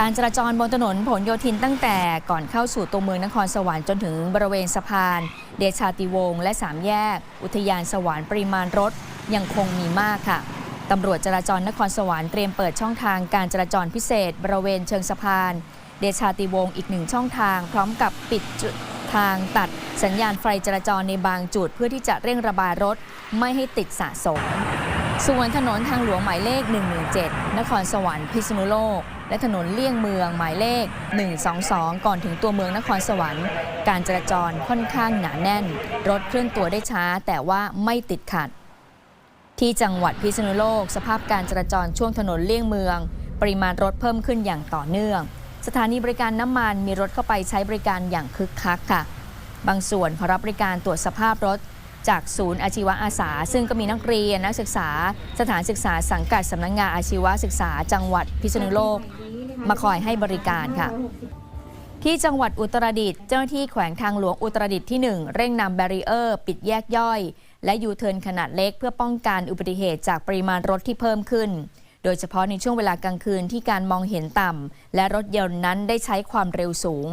การจราจรบนถนนผลโยธินตั้งแต่ก่อนเข้าสู่ตัวเมืองนครสวรรค์จนถึงบริเวณสะพาน เดชาติวงศ์และสามแยก อุทยานสวรรค์ปริมาณรถยังคงมีมากค่ะตำรวจจราจรนครสวรรค์เตรียมเปิดช่องทางการจราจรพิเศษ บริเวณเชิงสะพาน เดชาติวงศ์อีกหนึ่งช่องทาง พร้อมกับปิดจุดทางตัดสัญญาณไฟจราจรในบางจุด เพื่อที่จะเร่งระบายรถไม่ให้ติดสะสม ส่วนถนนทางหลวงหมายเลข 117 นครสวรรค์พิษณุโลก และถนนเลี่ยงเมืองหมายเลข 122 ก่อนถึงตัวเมืองนครสวรรค์ การจราจรค่อนข้างหนาแน่น รถเคลื่อนตัวได้ช้าแต่ว่าไม่ติดขัด ที่จังหวัดพิษณุโลก สภาพการจราจรช่วงถนนเลี่ยงเมือง ปริมาณรถเพิ่มขึ้นอย่างต่อเนื่อง สถานีบริการน้ำมันมีรถเข้าไปใช้บริการอย่างคึกคักค่ะ บางส่วนขอรับบริการตรวจสภาพรถ จากศูนย์อาชีวะอาสา ซึ่งก็มีนักเรียนนักศึกษา สถานศึกษาสังกัดสำนักงานอาชีวศึกษา จังหวัดพิษณุโลก มาคอยให้บริการค่ะ ที่จังหวัดอุตรดิตถ์เจ้าหน้าที่แขวงทางหลวงอุตรดิตถ์ที่ 1 เร่งนำแบรีเออร์ ปิดแยกย่อย และยูเทิร์นขนาดเล็กเพื่อป้องกันอุบัติเหตุจากปริมาณรถที่เพิ่มขึ้น โดยเฉพาะในช่วงเวลากลางคืนที่การมองเห็นต่ำและรถยนต์นั้นได้ใช้ความเร็วสูง